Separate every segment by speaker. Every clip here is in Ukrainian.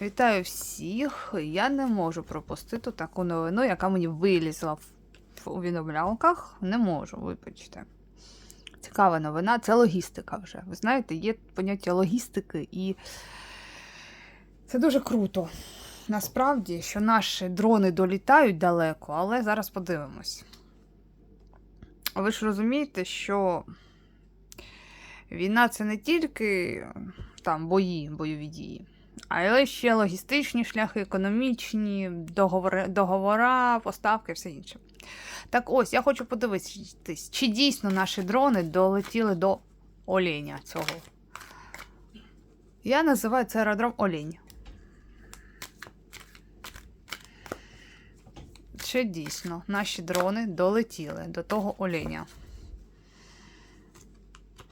Speaker 1: Вітаю всіх. Я не можу пропустити таку новину, яка мені вилізла в в. Не можу, вибачте. Цікава новина, це логістика вже. Ви знаєте, є поняття логістики, і це дуже круто. Насправді, що наші дрони долітають далеко, але зараз подивимось. Ви ж розумієте, що війна це не тільки там бої, бойові дії. Але ще логістичні шляхи, економічні, договори, договора, поставки, все інше. Так ось, я хочу подивитись, чи дійсно наші дрони долетіли до Оленя цього. Я називаю це аеродром Олень. Чи дійсно наші дрони долетіли до того Оленя?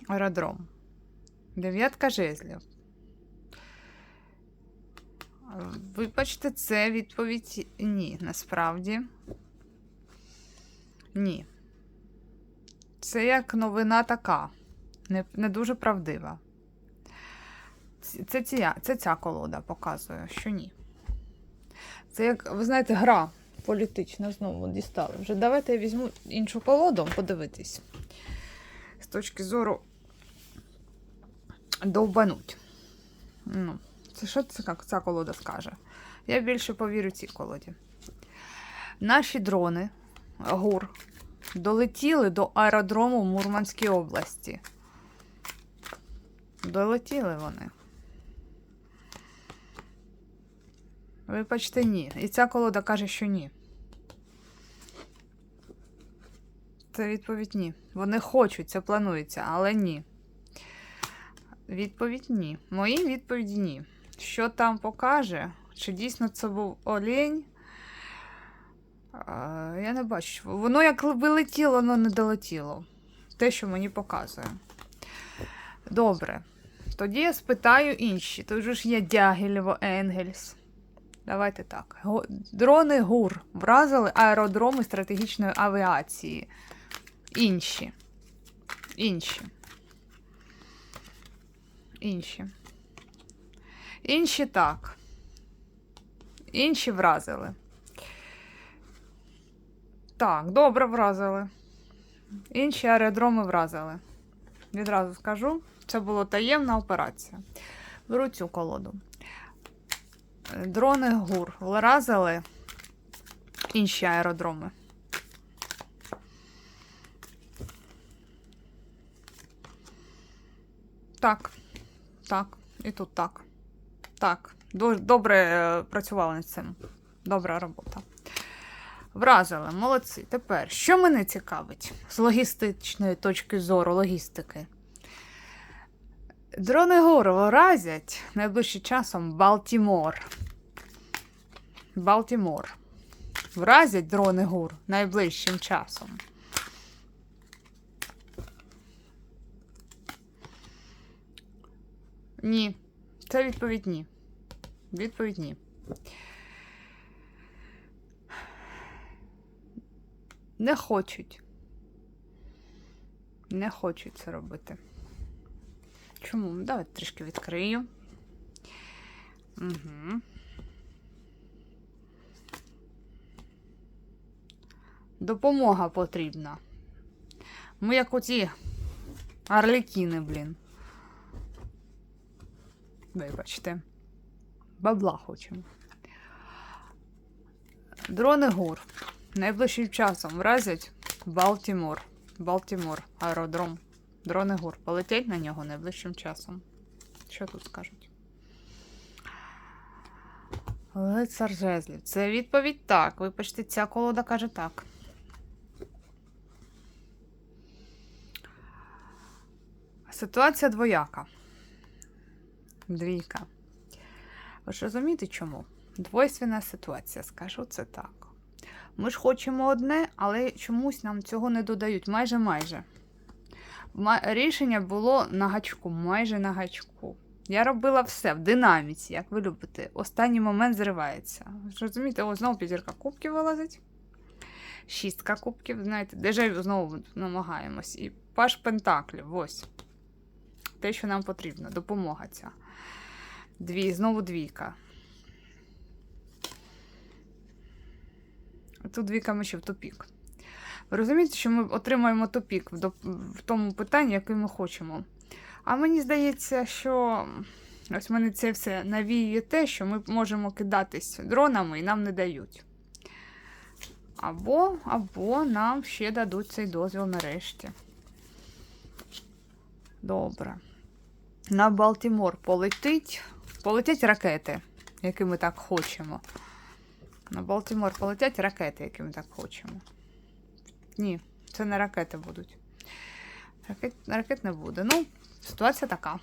Speaker 1: Аеродром. Дев'ятка жезлів. Вибачте, це відповідь ні, насправді. Ні. Це як новина така. Не, не дуже правдива. Це ця, це ця колода показує, що ні. Це як, ви знаєте, гра політична знову дістали. Вже давайте я візьму іншу колоду, подивитись. З точки зору довбануть. Ну. Це що це як ця колода скаже? Я більше повірю цій колоді. Наші дрони ГУР долетіли до аеродрому в Мурманській області. Долетіли вони. Вибачте, ні. І ця колода каже, що ні. Це відповідь ні. Вони хочуть, це планується, але ні. Відповідь ні. Мої відповіді ні. Що там покаже? Чи дійсно це був олень? Я не бачу. Воно як вилетіло, воно не долетіло. Те, що мені показує. Добре. Тоді я спитаю інші. Тут же ж є Дягілєво Енгельс. Давайте так. Дрони ГУР вразили аеродроми стратегічної авіації. Інші. Інші. Інші. Інші так. Інші вразили. Так, добре вразили. Інші аеродроми вразили. Відразу скажу, це була таємна операція. Беру цю колоду. Дрони ГУР вразили інші аеродроми. Так. Так. І тут так. Так. Добре е, працювали над цим. Добра робота. Вразили, молодці. Тепер, що мене цікавить з логістичної точки зору логістики? Дрони ГУР вразять найближчим часом Балтімор. Балтімор. Вразять дрони ГУР найближчим часом. Ні. Це відповідь ні. Відповідь ні. Не хочуть. Не хочуть це робити. Чому? Давайте трішки відкрию. Угу. Допомога потрібна. Ми як оці арлікіни, блін. Вибачте. Бабла хочемо. Дрони ГУР. Найближчим часом вразять Балтімор. Балтімор, аеродром. Дрони ГУР. Полетять на нього найближчим часом. Що тут скажуть? Лицар жезлів. Це відповідь так. Вибачте, ця колода каже так. Ситуація двояка. Двійка. Ви ж розумієте чому? Двойственна ситуація, скажу це так. Ми ж хочемо одне, але чомусь нам цього не додають. Майже майже. Рішення було на гачку, майже на гачку. Я робила все в динаміці, як ви любите. Останній момент зривається. Розумієте, ось знову п'ятірка кубків вилазить. Шістка кубків, знаєте, дежавю знову намагаємось. І паш пентаклів, ось. Те, що нам потрібно, допомога ця. Дві, знову двійка. Тут двійка ми ще в тупік. Ви розумієте, що ми отримаємо тупік в тому питанні, яке ми хочемо. А мені здається, що ось мене це все навіює те, що ми можемо кидатись дронами і нам не дають. Або, або нам ще дадуть цей дозвіл нарешті. Добре. На Балтімор полетить. Полетять ракети, які ми так хочемо. На Балтімор полетять ракети, які ми так хочемо. Ні, це не ракети будуть. Ракет, ракет не буде. Ну, ситуація така.